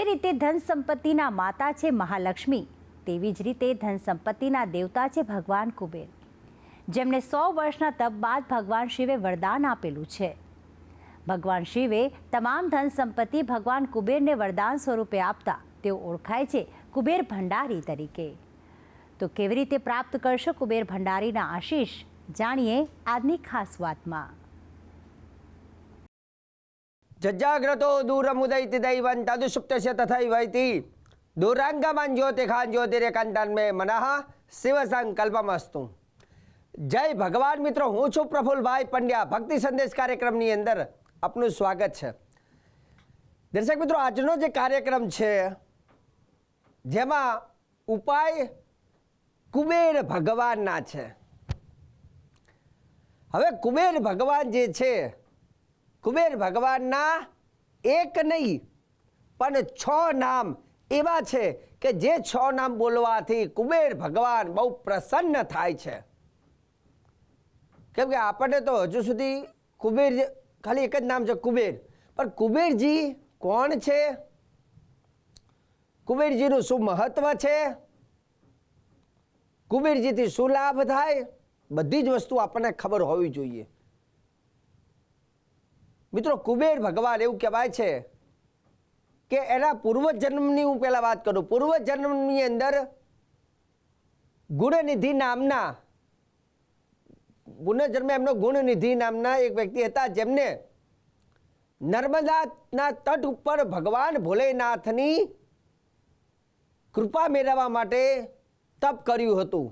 જે રીતે ધન સંપત્તિના માતા છે મહાલક્ષ્મી, તેવી જ રીતે ધન સંપત્તિના દેવતા છે ભગવાન કુબેર. જેમને સો વર્ષના તપ બાદ ભગવાન શિવે વરદાન આપેલું છે. ભગવાન શિવે તમામ ધન સંપત્તિ ભગવાન કુબેરને વરદાન સ્વરૂપે આપતા તેઓ ઓળખાય છે કુબેર ભંડારી તરીકે. તો કેવી રીતે પ્રાપ્ત કરશો કુબેર ભંડારીના આશીષ? જાણીએ આજની ખાસ વાતમાં. જજ્જાગ્રતો દૂરમુદૈતિ દૈવં તદુષુપ્તસ્ય તથૈવૈતિ. દુરાંગમન જ્યોતિખાન જ્યોતિરેકાંતન મે મનઃ શિવ સંકલ્પમસ્તુ જય ભગવાન મિત્રો, હું છું પ્રફુલભાઈ પંડ્યા. ભક્તિ સંદેશ કાર્યક્રમની અંદર આપનું સ્વાગત છે. દર્શક મિત્રો, આજનો જે કાર્યક્રમ છે, જેમાં ઉપાય કુબેર ભગવાનના છે. હવે કુબેર ભગવાન જે છે કુબેર ભગવાનના એક નહીં, પણ છ નામ એવા છે કે જે છ નામ બોલવાથી કુબેર ભગવાન બહુ પ્રસન્ન થાય છે. કેમ કે આપણને તો હજુ સુધી કુબેર ખાલી એક જ નામ છે કુબેર. પણ કુબેરજી કોણ છે? કુબેરજીનું શું મહત્વ છે? કુબેરજીથી શું લાભ થાય? બધી જ વસ્તુ આપણને ખબર હોવી જોઈએ. મિત્રો, કુબેર ભગવાન એવું કહેવાય છે કે એના પૂર્વજન્મની હું પહેલાં વાત કરું. પૂર્વજન્મની અંદર ગુણનિધિ નામના, પુનર્જન્મ એમનો ગુણનિધિ નામના એક વ્યક્તિ હતા જેમને નર્મદાના તટ ઉપર ભગવાન ભોલેનાથની કૃપા મેળવવા માટે તપ કર્યું હતું.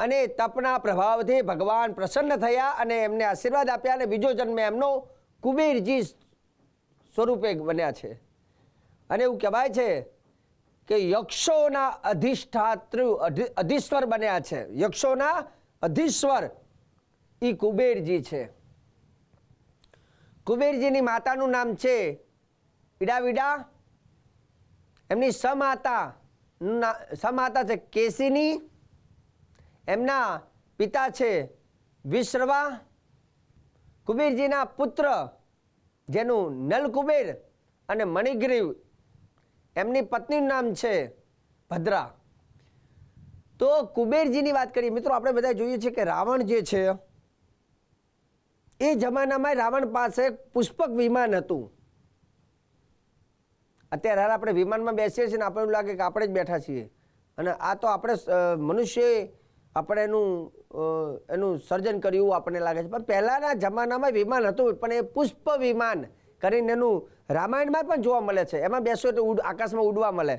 અને તપના પ્રભાવથી ભગવાન પ્રસન્ન થયા અને એમને આશીર્વાદ આપ્યા અને બીજો જન્મ એમનો કુબેરજી સ્વરૂપે બન્યા છે. અને એવું કહેવાય છે કે યક્ષોના અધિષ્ઠાતૃ અધિ- અધીશ્વર બન્યા છે. યક્ષોના અધીશ્વર એ કુબેરજી છે. કુબેરજીની માતાનું નામ છે ઈડા વિડા એમની સમાતા સમાતા છે કેસીની. એમના પિતા છે વિશ્રવા કુબેરજીના પુત્ર, જેનું નલકુબેર અને મણિગ્રીવ. એમની પત્નીનું નામ છે ભદ્રા. તો કુબેરજીની વાત કરીએ, મિત્રો, આપણે બધા જોઈએ છીએ કે રાવણ જે છે, એ જમાનામાં રાવણ પાસે પુષ્પક વિમાન હતું. અત્યારે હાલ આપણે વિમાનમાં બેસીએ છીએ ને આપણે એવું લાગે કે આપણે જ બેઠા છીએ. અને આ તો આપણે મનુષ્ય આપણે એનું એનું સર્જન કર્યું આપણને લાગે છે. પણ પહેલાંના જમાનામાં વિમાન હતું, પણ એ પુષ્પ વિમાન કરીને એનું રામાયણમાં પણ જોવા મળે છે. એમાં બેસો તો ઉડ, આકાશમાં ઉડવા મળે.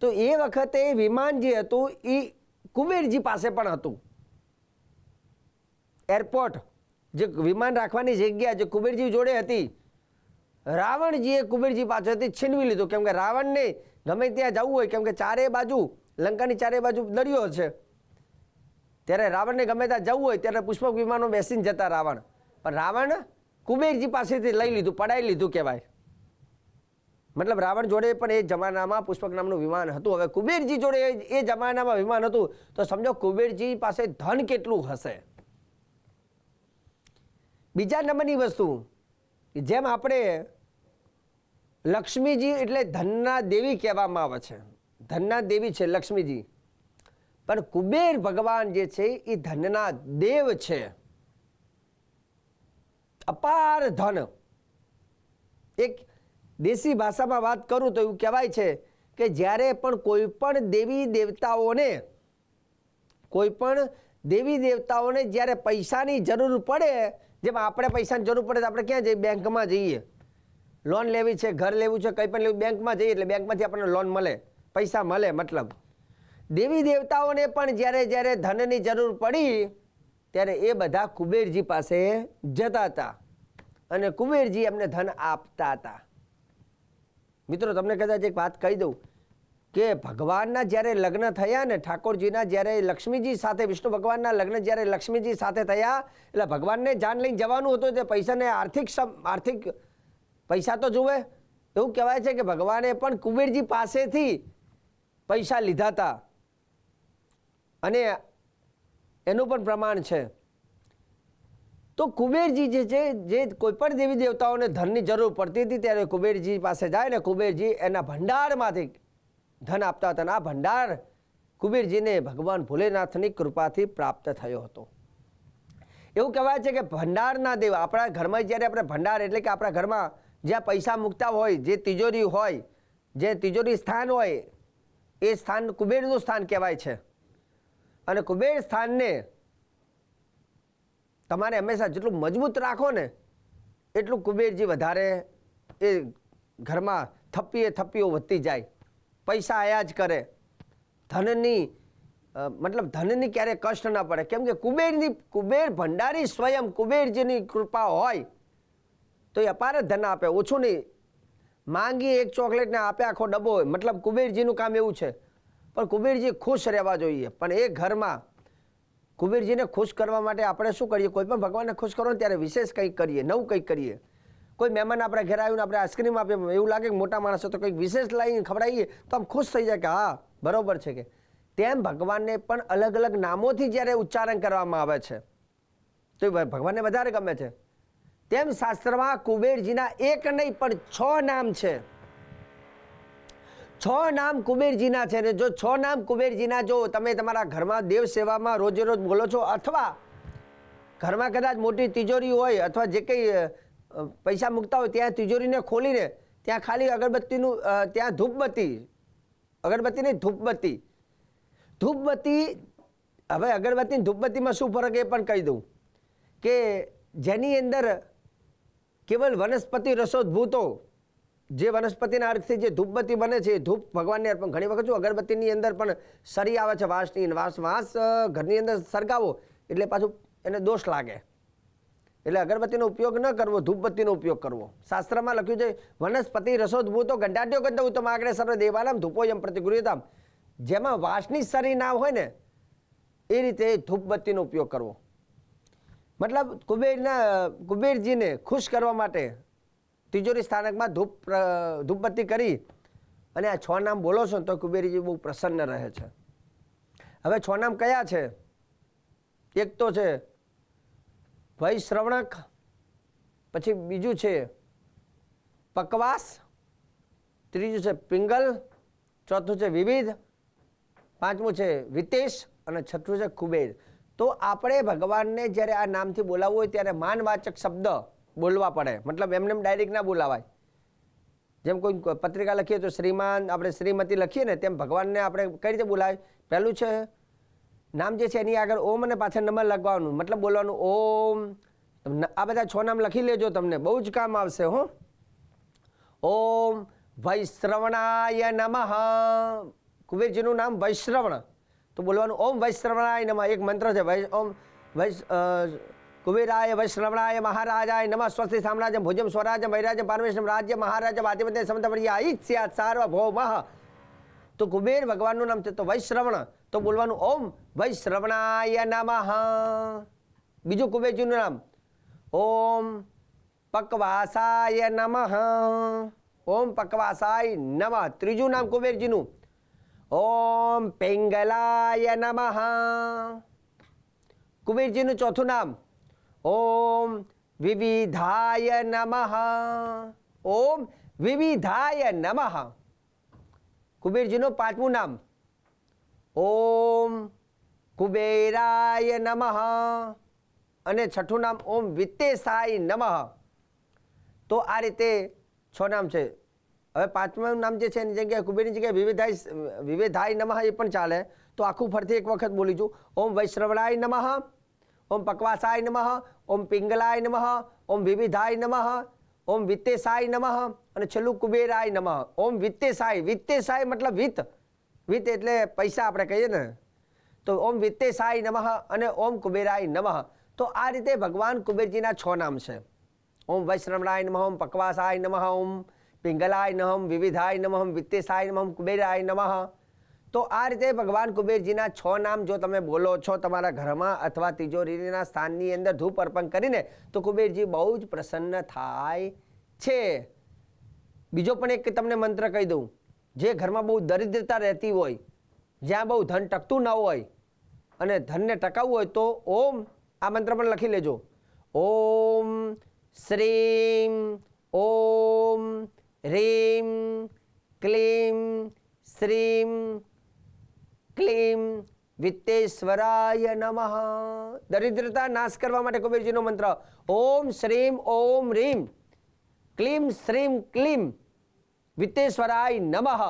તો એ વખતે વિમાન જે હતું, એ કુબેરજી પાસે પણ હતું. એરપોર્ટ, જે વિમાન રાખવાની જગ્યા, જે કુબેરજી જોડે હતી. રાવણજીએ કુબેરજી પાસેથી છીનવી લીધું. કેમ કે રાવણને ગમે ત્યાં જવું હોય, કેમ કે ચારે બાજુ લંકાની ચારે બાજુ દરિયો છે. ત્યારે રાવણને ગમે ત્યાં જવું હોય ત્યારે પુષ્પક વિમાનો બેસીને જતા રાવણ. પણ રાવણ કુબેરજી પાસેથી લઈ લીધું, પડાઈ લીધું કહેવાય. મતલબ રાવણ જોડે પણ એ જમાનામાં પુષ્પક નામનું વિમાન હતું. હવે કુબેરજી જોડે એ જમાનામાં વિમાન હતું. તો સમજો કુબેરજી પાસે ધન કેટલું હશે? બીજા નંબરની વસ્તુ જેમ આપણે લક્ષ્મીજી એટલે ધનના દેવી કહેવામાં આવે છે. ધનના દેવી છે લક્ષ્મીજી. પણ કુબેર ભગવાન જે છે એ ધનના દેવ છે. અપાર ધન. એક દેશી ભાષામાં વાત કરું તો એવું કહેવાય છે કે જ્યારે પણ કોઈ પણ દેવી દેવતાઓને, કોઈ પણ દેવી દેવતાઓને જ્યારે પૈસાની જરૂર પડે, જેમ આપણે પૈસાની જરૂર પડે તો આપણે ક્યાં જઈએ? બેંકમાં જઈએ. લોન લેવી છે, ઘર લેવું છે, કંઈ પણ લેવું, બેંકમાં જઈએ એટલે બેંકમાંથી આપણને લોન મળે. પૈસા મળે મતલબ. દેવી દેવતાઓને પણ જ્યારે જ્યારે ધનની જરૂર પડી, ત્યારે એ બધા કુબેરજી પાસે જતા હતા અને કુબેરજી એમને ધન આપતા હતા. મિત્રો, તમને કદાચ એક વાત કહી દઉં કે ભગવાનના જ્યારે લગ્ન થયા ને ઠાકોરજીના જ્યારે લક્ષ્મીજી સાથે, વિષ્ણુ ભગવાનના લગ્ન જ્યારે લક્ષ્મીજી સાથે થયા, એટલે ભગવાનને જાન લઈને જવાનું હતું, તે પૈસાને આર્થિક આર્થિક પૈસા તો જુએ. એવું કહેવાય છે કે ભગવાને પણ કુબેરજી પાસેથી પૈસા લીધા હતા અને એનું પણ પ્રમાણ છે. તો કુબેરજી જે છે, જે કોઈ પણ દેવી દેવતાઓને ધનની જરૂર પડતી હતી, ત્યારે કુબેરજી પાસે જાય ને કુબેરજી એના ભંડારમાંથી ધન આપતા હતા. અને આ ભંડાર કુબેરજીને ભગવાન ભોલેનાથની કૃપાથી પ્રાપ્ત થયો હતો. એવું કહેવાય છે કે ભંડારના દેવ, આપણા ઘરમાં જ્યારે આપણે ભંડાર, એટલે કે આપણા ઘરમાં જ્યાં પૈસા મૂકતા હોય, જે તિજોરી હોય, જે તિજોરી સ્થાન હોય એ સ્થાન કુબેરનું સ્થાન કહેવાય છે. અને કુબેર સ્થાનને તમારે હંમેશા જેટલું મજબૂત રાખો ને, એટલું કુબેરજી વધારે એ ઘરમાં થપ્પીએ થપ્પીઓ વધતી જાય. પૈસા આયા જ કરે. ધનની મતલબ ધનની ક્યારેય કષ્ટ ના પડે. કેમ કે કુબેરની, કુબેર ભંડારી સ્વયં કુબેરજીની કૃપા હોય, તો એ અપાર ધન આપે. ઓછું નહીં. માંગી એક ચોકલેટને આપે આખો ડબ્બો હોય. મતલબ કુબેરજીનું કામ એવું છે. પણ કુબેરજી ખુશ રહેવા જોઈએ. પણ એ ઘરમાં કુબેરજીને ખુશ કરવા માટે આપણે શું કરીએ? કોઈ પણ ભગવાનને ખુશ કરો ને ત્યારે વિશેષ કંઈક કરીએ, નવું કંઈક કરીએ. કોઈ મહેમાન આપણે ઘરે આવીને આપણે આઈસ્ક્રીમ આપીએ, એવું લાગે કે મોટા માણસો તો કંઈક વિશેષ લાવીને ખવડાવીએ તો આમ ખુશ થઈ જાય કે હા, બરોબર છે કે. તેમ ભગવાનને પણ અલગ અલગ નામોથી જ્યારે ઉચ્ચારણ કરવામાં આવે છે. તો ભગવાનને વધારે ગમે છે. તેમ શાસ્ત્રમાં કુબેરજીના એક નહીં, પણ છ નામ છે. છ નામ કુબેરજીના છે ને જો છ નામ કુબેરજીના જો તમે તમારા ઘરમાં દેવ સેવામાં રોજે રોજ બોલો છો અથવા ઘરમાં કદાચ મોટી તિજોરી હોય અથવા જે કંઈ પૈસા મૂકતા હોય ત્યાં તિજોરીને ખોલીને ત્યાં ખાલી અગરબત્તીનું ત્યાં ધૂપબત્તી અગરબત્તી નહીં ધૂપબત્તી. ધૂપબત્તી, હવે અગરબત્તી અને ધૂપબત્તીમાં શું ફરક એ પણ કહી દઉં કે જેની અંદર કેવલ વનસ્પતિ રસોદભૂતો, જે વનસ્પતિના અર્થથી જે ધૂપબત્તી બને છે ધૂપ ભગવાનને અર્પણ. ઘણી વખત શું અગરબત્તીની અંદર પણ સરી આવે છે વાંસની વાંસ વાંસ ઘરની અંદર સળગાવો, એટલે પાછું એને દોષ લાગે. એટલે અગરબત્તીનો ઉપયોગ ન કરવો, ધૂપબત્તીનો ઉપયોગ કરવો. શાસ્ત્રમાં લખ્યું છે, વનસ્પતિ રસોદભૂતો ગંડાટ્યો હું ઉત્તમ આગળ સર્વ દેવાનામ ધૂપોયમ પ્રતિગૃહ્યતામ. જેમાં વાંસની સરી ના હોય ને, એ રીતે ધૂપબત્તીનો ઉપયોગ કરવો. મતલબ કુબેરના, કુબેરજીને ખુશ કરવા માટે તિજોરી સ્થાનકમાં ધૂપ ધૂપબત્તી કરી અને આ છ નામ બોલો છો તો કુબેરજી બહુ પ્રસન્ન રહે છે. હવે છ નામ કયા છે? એક તો છે વૈશ્રવણક પછી બીજું છે પકવાસ, ત્રીજું છે પિંગલ, ચોથું છે વિવિધ, પાંચમું છે વિતેશ અને છઠ્ઠું છે કુબેર. તો આપણે ભગવાનને જ્યારે આ નામથી બોલાવવું હોય ત્યારે માનવાચક શબ્દ બોલવા પડે. મતલબ એમને એમ ડાયરેક્ટ ના બોલાવાય. જેમ કોઈ પત્રિકા લખીએ તો શ્રીમાન, આપણે શ્રીમતી લખીએ ને તેમ ભગવાનને આપણે કઈ રીતે બોલાય? પહેલું છે, નામ જે છે એની આગળ ઓમ અને પાછળ નંબર લખવાનું. મતલબ બોલવાનું ઓમ. આ બધા છ નામ લખી લેજો તમને. બહુ જ કામ આવશે, હો. ઓમ વૈશ્રવણાય નમઃ. કુબેરજીનું નામ વૈશ્રવણ. તો બોલવાનું, ઓમ વૈશ્રવણાય નમઃ એક મંત્ર છે, વૈ, ઓમ વૈશ કુબેરાય વૈશ્રવણાય મહારાજાય નમઃ, સ્વસ્તિ સામ્રાજ્ય ભુજમ સ્વરાજ્ય વૈરાજ્ય પારમેશ્વર રાજ્ય મહારાજ્ય વાદ્યપતે સમતવર્યા ઈચ્છ્યા સાર્વભૌમઃ. તો કુબેર ભગવાનનું નામ છે, તો વૈશ્રવણ. તો બોલવાનું, ઓમ વૈશ્રવણાય નમઃ બીજું કુબેરજીનું નામ, ઓમ પકવાસાય નમઃ ઓમ પકવાસાય નમઃ. ત્રીજું નામ કુબેરજીનું ઓમ પિંગલાય નમઃ. કુબેરજીનું ચોથું નામ. ઓમ વિવિધાય નમઃ. ઓમ વિવિધાય નમઃ. કુબેરજીનું પાંચમું નામ. ઓમ કુબેરાય નમઃ. અને છઠ્ઠું નામ ઓમ વિત્તેસાય નમઃ. તો આ રીતે છ નામ છે. હવે પાંચમું નામ જે છે એની જગ્યાએ કુબેરની જગ્યાએ વિવિધાય વિવિધાય નમઃ એ પણ ચાલે. તો આખું ફરતી એક વખત બોલીશું ઓમ વૈશ્રવણાય નમઃ, ઓમ પકવાસાય નમઃ, ઓમ પિંગલાય નમઃ, ઓમ વિવિધાય નમઃ, ઓમ વિત્તેસાય નમઃ અને છેલ્લું કુબેરાય નમઃ. ઓમ વિત્તેસાય. વિત્તેસાય મતલબ વિત્ત. વિત્ત એટલે પૈસા આપણે કહીએ ને. તો ઓમ વિત્તેસાય નમઃ અને ઓમ કુબેરાય નમઃ. તો આ રીતે ભગવાન કુબેરજીના છ નામ છે. ઓમ વૈષ્ણવરાય નમઃ, ઓમ પકવાસાય નમઃ, ઓમ પિંગલાય નમઃ, વિવિધાય નમઃ ઓમ વિત્તેસાય નમઃ, કુબેરાય નમઃ. તો આ રીતે ભગવાન કુબેરજીના છ નામ જો તમે બોલો છો તમારા ઘરમાં અથવા તિજોરીના સ્થાનની અંદર ધૂપ અર્પણ કરીને, તો કુબેરજી બહુ જ પ્રસન્ન થાય છે. બીજો પણ એક તમને મંત્ર કહી દઉં. જે ઘરમાં બહુ દરિદ્રતા રહેતી હોય, જ્યાં બહુ ધન ટકતું ન હોય અને ધનને ટકાવવું હોય તો ઓમ, આ મંત્ર પણ લખી લેજો. ઓમ, શ્રીમ, ઓમ રીમ ક્લીમ શ્રીમ ક્લીમ વિત્તેશ્વરાય નમઃ દરિદ્રતા નાશ કરવા માટે કુબેરજીનો મંત્ર, ઓમ શ્રીમ, ઓમ રીમ, ક્લીમ શ્રીમ, ક્લીમ વિત્તેશ્વરાય નમઃ.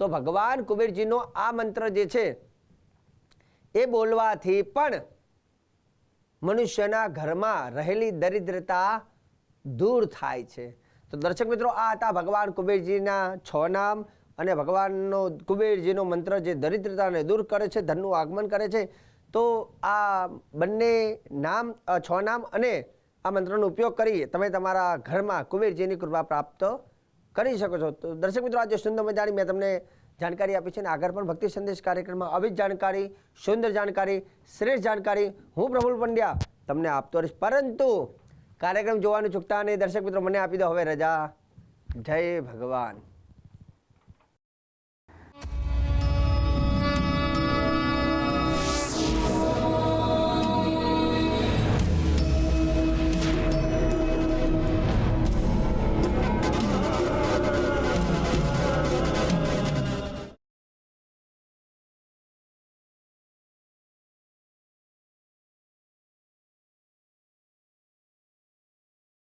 તો ભગવાન કુબેરજીનો આ મંત્ર જે છે, એ બોલવાથી પણ મનુષ્યના ઘરમાં રહેલી દરિદ્રતા દૂર થાય છે. તો દર્શક મિત્રો, આ હતા ભગવાન કુબેરજીના છ નામ અને ભગવાનનો, કુબેરજીનો મંત્ર જે દરિદ્રતાને દૂર કરે છે, ધનનું આગમન કરે છે. તો આ બંને નામ છ નામ અને આ મંત્રનો ઉપયોગ કરી તમે તમારા ઘરમાં કુબેરજીની કૃપા પ્રાપ્ત કરી શકો છો. તો દર્શક મિત્રો, આજે સુંદર મજાની મેં તમને જાણકારી આપી છે અને આગળ પણ ભક્તિ સંદેશ કાર્યક્રમમાં આવી જાણકારી, સુંદર જાણકારી, શ્રેષ્ઠ જાણકારી હું પ્રફુલ પંડ્યા તમને આપતો રહીશ. પરંતુ કાર્યક્રમ જોવાનું ચૂકતા નહીં દર્શક મિત્રો મને આપી દો હવે રજા. જય ભગવાન.